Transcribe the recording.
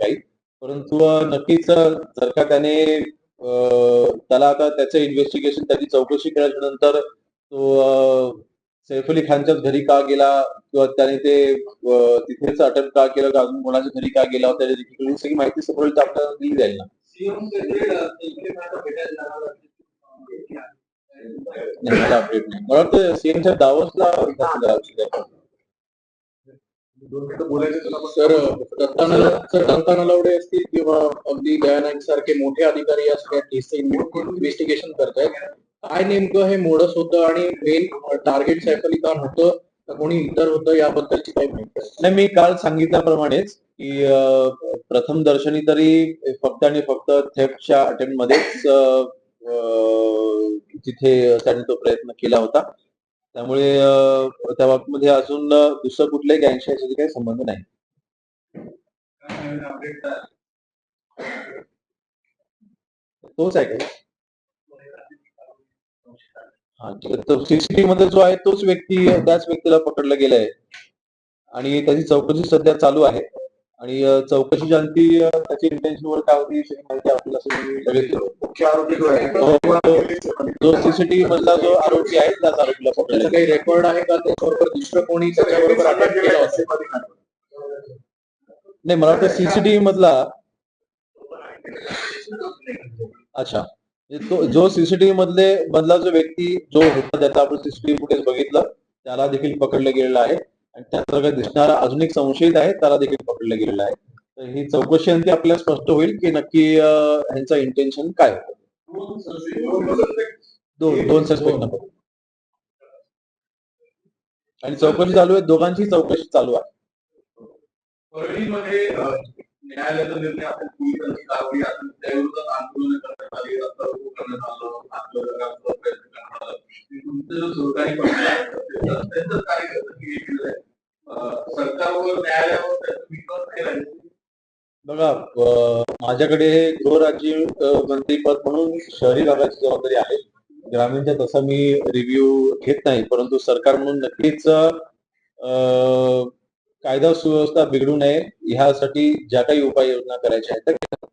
काही परंतु नक्कीच जर का त्याने त्याला आता त्याचं इन्व्हेस्टिगेशन त्याची चौकशी केल्यानंतर तो सैफ अली खानच्याच घरी का गेला? किंवा त्याने ते तिथेच अटेम्प्ट का केलं? का अजून कोणाच्या घरी का गेला त्याच्या सगळी माहिती सगळं आपल्याला दिली जाईल ना. मला अपडेट नाही. मला वाटतं सीएमच्या दावसला सर दत्ता नल- सर दत्ता असतील किंवा अगदी दयानायक सारखे मोठे अधिकारी या सगळ्या केसचं इन्व्हेस्टिगेशन करतायत. काय नेमकं हे मोडस होतं आणि मेन टार्गेट सैफ अली खान होतं कोणी इतर होतं याबद्दलची काही माहिती नाही मी काल सांगितल्याप्रमाणेच की प्रथम दर्शनी तरी फक्त आणि फक्त थेफ्टच्या अटेम्प्ट मध्येच तिथे त्यांनी तो प्रयत्न केला होता. त्यामुळे त्या बाबतीमध्ये अजून दुसरं कुठल्याही गँगशी याच्याशी काही संबंध नाही. तोच आहे का हा तो सीसीटीव्ही मध्ये जो आहे तोच व्यक्ती त्याच व्यक्तीला पकडला गेलाय. आणि त्याची चौकशी सध्या चालू आहे. आणि चौकशी अ, त्याची इंटेन्शन वर काय होती माहिती आपल्याला जो आहे? हो, हो. सीसीटीव्ही मधला जो आरोपी आहे त्याच आरोपीला पकडलं. काही रेकॉर्ड आहे का? त्याच्याबरोबर दुसरं कोणी? त्याच्याबरोबर अटॅक केलं असेल नाही मला वाटतं सीसीटीव्ही मधला अच्छा. म्हणजे तो जो सीसीटीव्ही मधले मधला जो व्यक्ती जो होता त्याचा आपण सीसीटीव्ही फुटेज बघितलं त्याला देखील पकडलं गेलेलं आहे. आणि त्याप्रकारे दिसणारा अजून एक संशयित आहे त्याला देखील पकडलं गेलेलं आहे. तर ही चौकशी अंती आपल्याला स्पष्ट होईल की नक्की अं, इंटेन्शन काय होतं. दोन दोन सस्पेक्ट आणि चौकशी चालू आहे दोघांची चौकशी चालू आहे. परळीमध्ये न्यायालयाचा निर्णय आपण पोलिसांची कारवाई असेल आंदोलन करण्यात आले. तुमचं जो सहकारी पक्ष आहे करतं की आहे सरकारवर न्यायालयावर त्याचा विश्वास नाही राहिला. बघा माझ्याकडे हे गृहराज्य मंत्रीपद म्हणून शहरी भागाची जबाबदारी आहे. ग्रामीणच्या तसा मी रिव्ह्यू घेत नाही परंतु सरकार म्हणून नक्कीच कायदा सुव्यवस्था बिघडू नये. ह्यासाठी ज्या काही उपाययोजना करायच्या आहेत त्या